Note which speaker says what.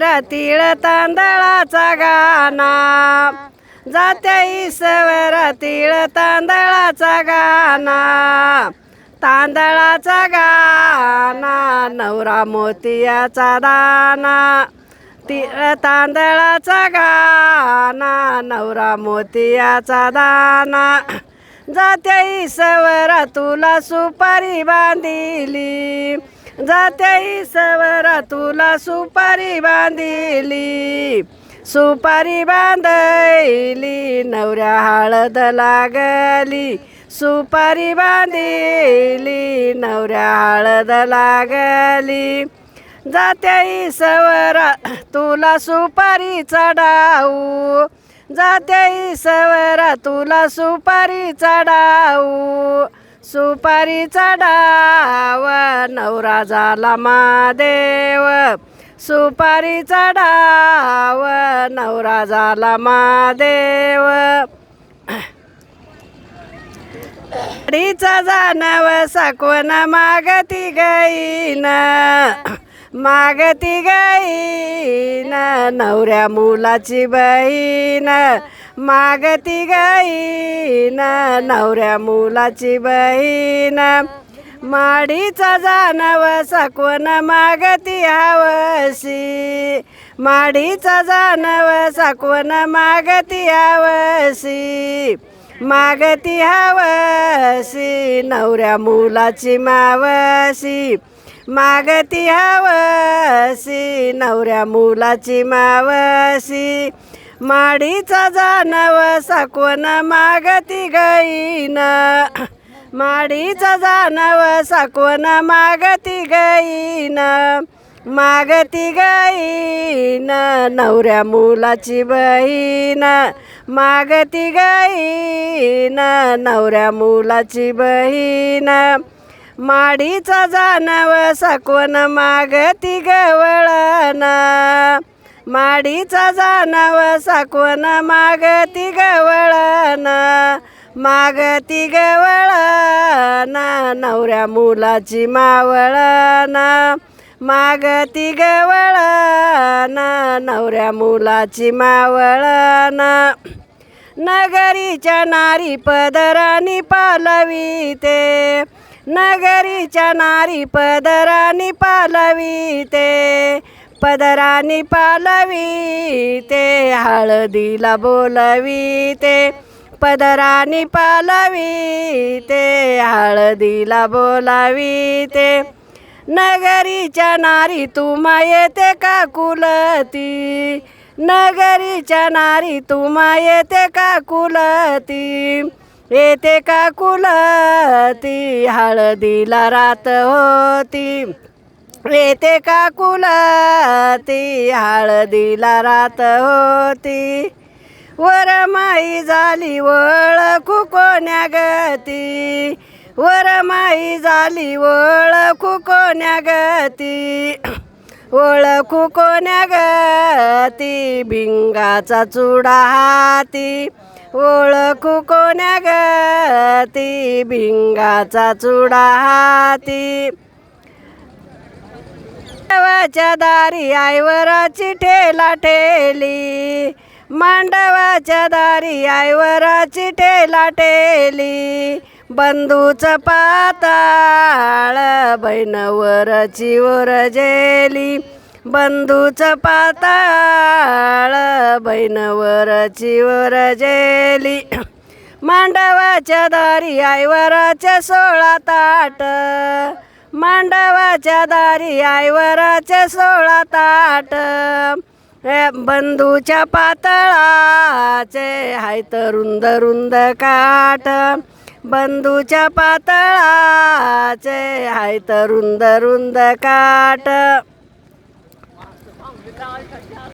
Speaker 1: ईसवर तांदळाचा गाणा. जात्या ईसवर तांदळाचा गाणा. तांदळाचा गाणा नवरा मोतियाचा दाना. तिळ तांदळाचा गाणा नवरा मोतियाचा दाना. जात्या ईसवर तुला सुपारी बांधिली. जाते सवरा तुला सुपारी बांधिली. सुपारी बांधली नवऱ्या हळद लागली. सुपारी बांधिली नवऱ्या हळद लागली. जाते सवरा तुला सुपारी चढाऊ. जाते सवरा तुला सुपारी चढाऊ. सुपारी चढाव नवरा झाला महादेव सुपारी चढाव नवरा झाला महादेव डीचा जाणव साकवण मागती गाईन. मागती गाईन नवऱ्या मुलाची बहीण. मागती गाईन नवऱ्या मुलाची बहीण. माडीचा जानव साकवण मागती हवसी माडीचा जानव साकवण मागती हवसी मागती हवशी नवऱ्या मुलाची मावशी. मागती हवशी नवऱ्या मुलाची मावशी. माडीचा जानव साकवण मागती गईन. माडीचा जानव साकवण मागती गईन. मागती गईन नवऱ्या मुलाची बहीण. मागती गईन नवऱ्या मुलाची बहीण. माडीचा जानव साकवण मागती गवळण. माडीचा जाणव साकवण मागती गवळण मागती गवळण नवऱ्या मुलाची मावळण मागती गवळण नवऱ्या मुलाची मावळण. नगरीच्या नारी पदरानी पालवीते नगरीच्या नारी पदरानी पालवीते पदरानी पालवी ते हळदीला बोलवीते पदरानी पालवी ते हळदीला बोलावी ते नगरीच्या नारी तुम्हा येते का कुलती? नगरीच्या नारी तुम्हा येते का कुलती? येते का कुलती? हळदीला रात होती. येते का कुलती? हळदीला रात होती. वरमाई झाली ओळखू कोण्या गती? वरमाई झाली ओळखू कोण्या गती? ओळखू कोण्या गती? भिंगाचा चुडा हाती. ओळखू कोण्या गती? भिंगाचा चुडा हाती. मांडवाच्या दारी आईवराची ठेला ठेली. मांडवाच्या दारी आईवराची ठेला ठेली. बंधूचं पाताळ बहिणवरची ओरजेली बंधूचं पाताळ बहिणवरची ओरजेली मांडवाच्या दारी आईवराच्या सोळा ताट मांडवाच्या दारी आईवराचे सोळा ताट. बंधूच्या पातळाचे हाय तर रुंद रुंद काट. बंधूच्या पातळाचे हायत रुंद रुंद काट.